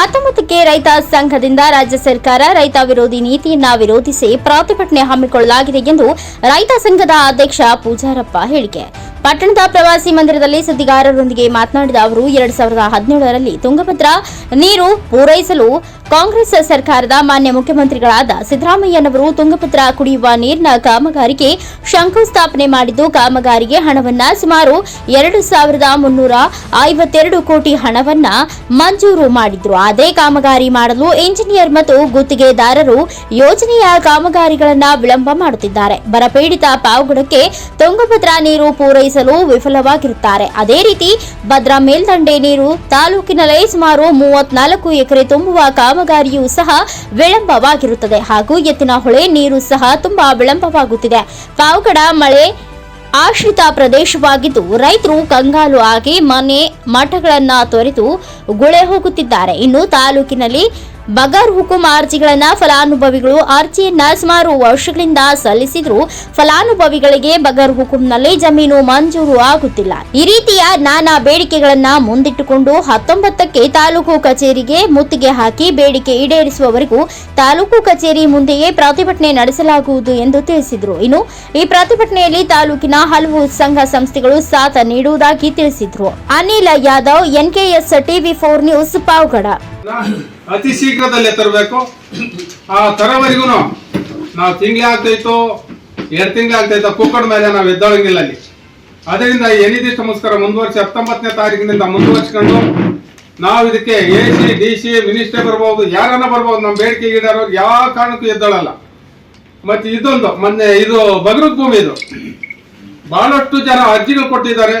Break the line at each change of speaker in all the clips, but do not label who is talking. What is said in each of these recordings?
ಹತ್ತೊಂಬತ್ತಕ್ಕೆ ರೈತ ಸಂಘದಿಂದ ರಾಜ್ಯ ಸರ್ಕಾರ ರೈತ ವಿರೋಧಿ ನೀತಿಯನ್ನ ವಿರೋಧಿಸಿ ಪ್ರತಿಭಟನೆ ಹಮ್ಮಿಕೊಳ್ಳಲಾಗಿದೆ ಎಂದು ರೈತ ಸಂಘದ ಅಧ್ಯಕ್ಷ ಪೂಜಾರಪ್ಪ ಹೇಳಿಕೆ ಪಟ್ಟಣದ ಪ್ರವಾಸಿ ಮಂದಿರದಲ್ಲಿ ಸುದ್ದಿಗಾರರೊಂದಿಗೆ ಮಾತನಾಡಿದ ಅವರು ಎರಡ್ ಸಾವಿರದ ಹದಿನೇಳರಲ್ಲಿ ತುಂಗಭದ್ರಾ ನೀರು ಪೂರೈಸಲು ಕಾಂಗ್ರೆಸ್ ಸರ್ಕಾರದ ಮಾನ್ಯ ಮುಖ್ಯಮಂತ್ರಿಗಳಾದ ಸಿದ್ದರಾಮಯ್ಯನವರು ತುಂಗಭದ್ರಾ ಕುಡಿಯುವ ನೀರಿನ ಕಾಮಗಾರಿಗೆ ಶಂಕುಸ್ಥಾಪನೆ ಮಾಡಿದ್ದು ಕಾಮಗಾರಿಗೆ ಹಣವನ್ನ ಸುಮಾರು ಎರಡು ಸಾವಿರದ ಮುನ್ನೂರ ಐವತ್ತೆರಡು ಕೋಟಿ ಹಣವನ್ನ ಮಂಜೂರು ಮಾಡಿದ್ರು ಅದೇ ಕಾಮಗಾರಿ ಮಾಡಲು ಇಂಜಿನಿಯರ್ ಮತ್ತು ಗುತ್ತಿಗೆದಾರರು ಯೋಜನೆಯ ಕಾಮಗಾರಿಗಳನ್ನು ವಿಳಂಬ ಮಾಡುತ್ತಿದ್ದಾರೆ ಬರಪೀಡಿತ ಪಾವುಗಡಕ್ಕೆ ತುಂಗಭದ್ರಾ ನೀರು ಪೂರೈಸಲು ವಿಫಲವಾಗಿರುತ್ತಾರೆ ಅದೇ ರೀತಿ ಭದ್ರಾ ಮೇಲ್ದಂಡೆ ನೀರು ತಾಲೂಕಿನಲ್ಲೇ ಸುಮಾರು ಮೂವತ್ನಾಲ್ಕು ಎಕರೆ ತುಂಬುವ ಕಾಮಗಾರಿಯೂ ಸಹ ವಿಳಂಬವಾಗಿರುತ್ತದೆ ಹಾಗೂ ಎತ್ತಿನ ಹೊಳೆ ನೀರು ಸಹ ತುಂಬಾ ವಿಳಂಬವಾಗುತ್ತಿದೆ ಪಾವಗಡ ಮಳೆ ಆಶ್ರಿತ ಪ್ರದೇಶವಾಗಿದ್ದು ರೈತರು ಕಂಗಾಲು ಆಗಿ ಮನೆ ಮಠಗಳನ್ನ ತೊರೆದು ಗುಳೆ ಹೋಗುತ್ತಿದ್ದಾರೆ ಇನ್ನು ತಾಲೂಕಿನಲ್ಲಿ ಬಗರ್ ಹುಕುಂ ಅರ್ಜಿಗಳನ್ನ ಫಲಾನುಭವಿಗಳು ಅರ್ಜಿಯನ್ನ ಸುಮಾರು ವರ್ಷಗಳಿಂದ ಸಲ್ಲಿಸಿದ್ರು ಫಲಾನುಭವಿಗಳಿಗೆ ಬಗರ್ ಹುಕುಂನಲ್ಲಿ ಜಮೀನು ಮಂಜೂರು ಆಗುತ್ತಿಲ್ಲ ಈ ರೀತಿಯ ನಾನಾ ಬೇಡಿಕೆಗಳನ್ನ ಮುಂದಿಟ್ಟುಕೊಂಡು ಹತ್ತೊಂಬತ್ತಕ್ಕೆ ತಾಲೂಕು ಕಚೇರಿಗೆ ಮುತ್ತಿಗೆ ಹಾಕಿ ಬೇಡಿಕೆ ಈಡೇರಿಸುವವರೆಗೂ ತಾಲೂಕು ಕಚೇರಿ ಮುಂದೆಯೇ ಪ್ರತಿಭಟನೆ ನಡೆಸಲಾಗುವುದು ಎಂದು ತಿಳಿಸಿದರು ಇನ್ನು ಈ ಪ್ರತಿಭಟನೆಯಲ್ಲಿ ತಾಲೂಕಿನ ಹಲವು ಸಂಘ ಸಂಸ್ಥೆಗಳು ಸಾಥ ನೀಡುವುದಾಗಿ ತಿಳಿಸಿದ್ರು Anil Yadav NKS TV four news Pavagada
ಅತಿ ಶೀಘ್ರದಲ್ಲೇ ತರಬೇಕು ಆ ತರವರೆಗೂ ನಾವು ತಿಂಗಳೇ ಆಗ್ತಾಯಿತ್ತು ಎರಡು ತಿಂಗಳೇ ಆಗ್ತಾಯಿತ್ತು ಕುಕ್ಕಡ್ ಮೇಲೆ ನಾವು ಎದ್ದೋಳಂಗಿಲ್ಲ ಅಲ್ಲಿ ಅದರಿಂದ ಏನಿದಿಷ್ಟು ಮುಸ್ಕರ ಮುಂದುವರ್ಸಿ ಹತ್ತೊಂಬತ್ತನೇ ತಾರೀಕಿನಿಂದ ಮುಂದುವರ್ಸ್ಕೊಂಡು ನಾವು ಇದಕ್ಕೆ A C D C minister ಬರ್ಬೋದು ಯಾರನ್ನ ಬರ್ಬೋದು ನಮ್ಮ ಬೇಡಿಕೆ ಈಡೇರೋರು ಯಾವ ಕಾರಣಕ್ಕೂ ಎದ್ದೋಳಲ್ಲ ಮತ್ತು ಇದೊಂದು ಮೊನ್ನೆ ಇದು ಭಗವದ್ ಭೂಮಿ ಇದು ಬಹಳಷ್ಟು ಜನ ಅರ್ಜಿಗಳು ಕೊಟ್ಟಿದ್ದಾರೆ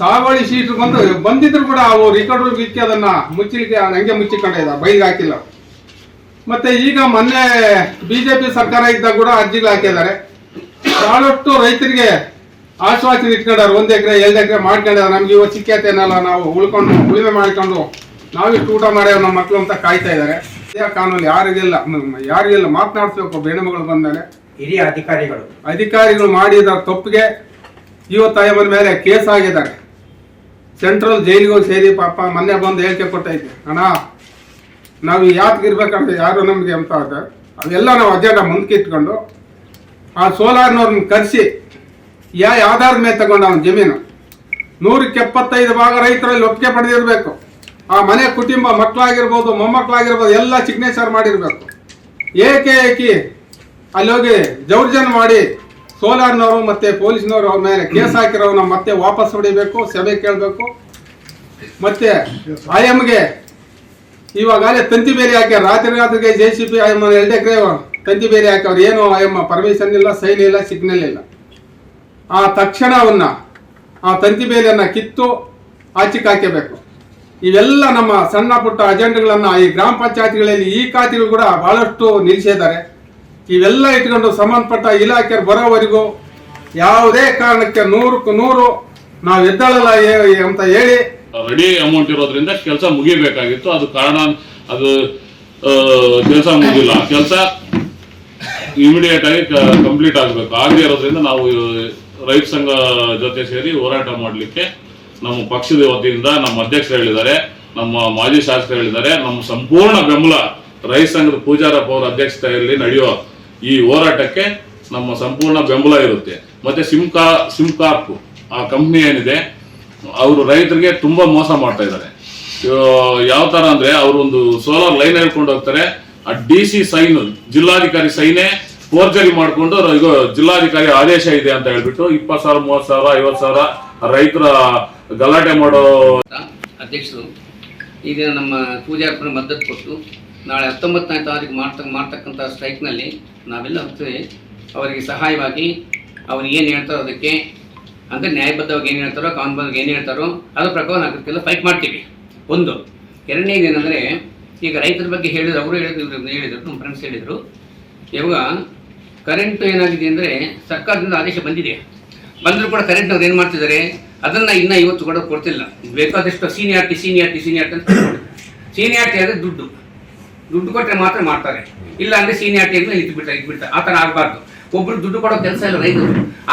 ಸಾವಳಿ ಶೀಟ್ ಬಂದು ಬಂದಿದ್ರು ಕೂಡ ಅವು ರೆಕಾರ್ಡ್ ಬಿಚ್ಚಿ ಅದನ್ನ ಮುಚ್ಚಲಿಕ್ಕೆ ಹಂಗೆ ಮುಚ್ಚಿಕೊಂಡ ಬೈಗೆ ಹಾಕಿಲ್ಲ ಮತ್ತೆ ಈಗ ಮೊನ್ನೆ ಬಿಜೆಪಿ ಸರ್ಕಾರ ಇದ್ದಾಗ ಕೂಡ ಅರ್ಜಿಗಳು ಹಾಕಿದ್ದಾರೆ ಬಹಳಷ್ಟು ರೈತರಿಗೆ ಆಶ್ವಾಸನೆ ಇಟ್ಕೊಂಡಾರ ಒಂದ್ ಎಕರೆ ಎರಡು ಎಕರೆ ಮಾಡ್ಕೊಂಡಿದ್ದಾರೆ ನಮ್ಗೆ ಇವತ್ತು ಸಿಕ್ಕೇತೇನಲ್ಲ ನಾವು ಉಳ್ಕೊಂಡು ಉಳಿಮೆ ಮಾಡಿಕೊಂಡು ನಾವಿಷ್ಟು ಊಟ ಮಾಡ್ಯಾವ ನಮ್ಮ ಮಕ್ಕಳು ಅಂತ ಕಾಯ್ತಾ ಇದಾರೆ ಕಾನೂನು ಯಾರಿಗೆಲ್ಲ ಯಾರಿಗೆಲ್ಲ ಮಾತನಾಡಿಸ್ಬೇಕು ಮಗಳು ಬಂದಮೇಲೆ ಹಿರಿಯ ಅಧಿಕಾರಿಗಳು ಅಧಿಕಾರಿಗಳು ಮಾಡಿದ ತಪ್ಪಿಗೆ ಇವತ್ತು ಮೇಲೆ ಕೇಸ್ ಆಗಿದ್ದಾರೆ ಸೆಂಟ್ರಲ್ ಜೈಲಿಗೆ ಹೋಗಿ ಸೇರಿ ಪಾಪ ಮೊನ್ನೆ ಬಂದು ಹೇಳಿಕೆ ಕೊಟ್ಟೈತೆ ಅಣ್ಣ ನಾವು ಯಾತ್ಗಿರ್ಬೇಕಂದ್ರೆ ಯಾರು ನಮಗೆ ಅಂತ ಅದ ಅದೆಲ್ಲ ನಾವು ಅಜೆಂಡ ಮುಂದಕ್ಕೆ ಇಟ್ಕೊಂಡು ಆ ಸೋಲಾರ್ನವ್ರನ್ನ ಕರೆಸಿ ಯಾ ಆಧಾರದ ಮೇಲೆ ತಗೊಂಡು ಅವನ ಜಮೀನು ನೂರಕ್ಕೆ ಎಪ್ಪತ್ತೈದು ಭಾಗ ರೈತರಲ್ಲಿ ಒಪ್ಪಿಗೆ ಪಡೆದಿರಬೇಕು ಆ ಮನೆ ಕುಟುಂಬ ಮಕ್ಕಳಾಗಿರ್ಬೋದು ಮೊಮ್ಮಕ್ಕಳಾಗಿರ್ಬೋದು ಎಲ್ಲ ಸಿಗ್ನೇಚರ್ ಮಾಡಿರಬೇಕು ಏಕೆ ಏಕಿ ಅಲ್ಲಿ ಹೋಗಿ ಜೌರ್ಜನ್ ಮಾಡಿ ಸೋಲಾರ್ನವರು ಮತ್ತೆ ಪೊಲೀಸ್ನವರು ಅವ್ರ ಮೇಲೆ ಕೇಸ್ ಹಾಕಿರೋನ ಮತ್ತೆ ವಾಪಸ್ ಹೊಡಿಬೇಕು ಸಭೆ ಕೇಳಬೇಕು ಮತ್ತೆ ಆಯಮ್ಗೆ ಇವಾಗಲೇ ತಂತಿ ಬೇರೆ ಹಾಕಿ ರಾತ್ರಿ ರಾತ್ರಿಗೆ ಜೆ ಸಿ ಪಿ ಆಯಮ್ಮ ಎಕರೆ ತಂತಿ ಹಾಕಿ ಅವ್ರು ಏನು ಆಯಮ್ಮ ಪರ್ಮಿಷನ್ ಇಲ್ಲ ಸೈನ್ ಇಲ್ಲ ಸಿಗ್ನಲ್ ಇಲ್ಲ ಆ ತಕ್ಷಣವನ್ನ ಆ ತಂತಿ ಕಿತ್ತು ಆಚೆಗೆ ಇವೆಲ್ಲ ನಮ್ಮ ಸಣ್ಣ ಪುಟ್ಟ ಅಜೆಂಡ್ಗಳನ್ನು ಈ ಗ್ರಾಮ ಪಂಚಾಯತ್ಗಳಲ್ಲಿ ಈ ಖಾತೆಗಳು ಕೂಡ ಬಹಳಷ್ಟು ನಿಲ್ಲಿಸಿದ್ದಾರೆ ಇವೆಲ್ಲ ಇಟ್ಕೊಂಡು ಸಂಬಂಧಪಟ್ಟ ಇಲಾಖೆ ಬರೋವರೆಗೂ ಯಾವುದೇ ಕಾರಣಕ್ಕೆ ನೂರಕ್ಕೂ ನೂರು ನಾವು ಎದ್ದಾಳಲ್ಲ ಅಂತ ಹೇಳಿ ರೆಡಿ ಅಮೌಂಟ್ ಇರೋದ್ರಿಂದ ಕೆಲಸ ಮುಗಿಬೇಕಾಗಿತ್ತು ಅದು ಕಾರಣ ಅದು ಕೆಲಸ ಮುಗಿಲ್ಲ ಕೆಲಸ ಇಮಿಡಿಯೇಟ್ ಆಗಿ ಕಂಪ್ಲೀಟ್ ಆಗಬೇಕು ಆಗದೆ ಇರೋದ್ರಿಂದ ನಾವು ರೈತ ಸಂಘ ಜೊತೆ ಸೇರಿ ಹೋರಾಟ ಮಾಡಲಿಕ್ಕೆ ನಮ್ಮ ಪಕ್ಷದ ವತಿಯಿಂದ ನಮ್ಮ ಅಧ್ಯಕ್ಷರು ಹೇಳಿದ್ದಾರೆ ನಮ್ಮ ಮಾಜಿ ಶಾಸಕರು ಹೇಳಿದ್ದಾರೆ ನಮ್ಮ ಸಂಪೂರ್ಣ ಬೆಂಬಲ ರೈತ ಸಂಘದ ಪೂಜಾರಪ್ಪ ಅವರ ಅಧ್ಯಕ್ಷತೆಯಲ್ಲಿ ನಡೆಯುವ ಈ ಹೋರಾಟಕ್ಕೆ ನಮ್ಮ ಸಂಪೂರ್ಣ ಬೆಂಬಲ ಇರುತ್ತೆ ಮತ್ತೆ ಸಿಮ್ಕಾ ಸಿಮ್ ಆ ಕಂಪ್ನಿ ಏನಿದೆ ಅವರು ರೈತರಿಗೆ ತುಂಬಾ ಮೋಸ ಮಾಡ್ತಾ ಇದ್ದಾರೆ ಯಾವ ಅಂದ್ರೆ ಅವರು ಒಂದು ಸೋಲಾರ್ ಲೈನ್ ಹೇಳ್ಕೊಂಡು ಹೋಗ್ತಾರೆ ಆ ಡಿ ಸಿ ಸೈನ್ ಜಿಲ್ಲಾಧಿಕಾರಿ ಸೈನೇ ಫೋರ್ಜರಿ ಮಾಡಿಕೊಂಡು ಜಿಲ್ಲಾಧಿಕಾರಿ ಆದೇಶ ಇದೆ ಅಂತ ಹೇಳ್ಬಿಟ್ಟು ಇಪ್ಪತ್ ಸಾವಿರ ಮೂವತ್ತು ಸಾವಿರ ಐವತ್ತು ಸಾವಿರ ರೈತರ ಗಲಾಟೆ ಮಾಡೋ
ಅಧ್ಯಕ್ಷರು ಈಗ ನಮ್ಮ ಪೂಜಾರ್ಪಣೆ ಮದ್ದತ್ತು ಕೊಟ್ಟು ನಾಳೆ ಹತ್ತೊಂಬತ್ತನೇ ತಾರೀಕು ಮಾಡ್ತ ಮಾಡ್ತಕ್ಕಂಥ ಸ್ಟ್ರೈಕ್ನಲ್ಲಿ ನಾವೆಲ್ಲ ಹೋಗ್ತೀವಿ ಅವರಿಗೆ ಸಹಾಯವಾಗಿ ಅವ್ರು ಏನು ಹೇಳ್ತಾರೋ ಅದಕ್ಕೆ ಅಂದರೆ ನ್ಯಾಯಬದ್ಧವಾಗಿ ಏನು ಹೇಳ್ತಾರೋ ಕಾನೂನುಬದ್ಧವಾಗಿ ಏನು ಹೇಳ್ತಾರೋ ಅದ್ರ ಪ್ರಕಾರ ನಾವು ಕೆಲಸ ಫೈಟ್ ಮಾಡ್ತೀವಿ ಒಂದು ಏನಂದರೆ ಈಗ ರೈತರ ಬಗ್ಗೆ ಹೇಳಿದ್ರು ಅವರು ಹೇಳಿದ್ರು ಹೇಳಿದರು ನಮ್ಮ ಫ್ರೆಂಡ್ಸ್ ಹೇಳಿದರು ಇವಾಗ ಕರೆಂಟು ಏನಾಗಿದೆ ಅಂದರೆ ಸರ್ಕಾರದಿಂದ ಆದೇಶ ಬಂದಿದೆ ಬಂದರೂ ಕೂಡ ಕರೆಂಟ್ ಏನು ಮಾಡ್ತಿದ್ದಾರೆ ಅದನ್ನು ಇನ್ನೂ ಇವತ್ತು ಕೂಡ ಕೊಡ್ತಿಲ್ಲ ಬೇಕಾದಷ್ಟು ಸೀನಿಯಾರ್ಟಿ ಸೀನಿಯಾರ್ಟಿ ಸೀನಿಯಾರ್ಟಿ ಅಂತ ಸೀನಿಯಾರ್ಟಿ ಆದರೆ ದುಡ್ಡು ದುಡ್ಡು ಕೊಟ್ಟರೆ ಮಾತ್ರ ಮಾಡ್ತಾರೆ ಇಲ್ಲ ಅಂದ್ರೆ ಸೀನಿಯಾರಿಟಿ ಮೇಲೆ ಇಟ್ಬಿಟ್ಟ ಆ ಥರ ಆಗಬಾರ್ದು ಒಬ್ರು ದುಡ್ಡು ಕೊಡೋ ಕೆಲಸ ಇಲ್ಲ ರೈತರು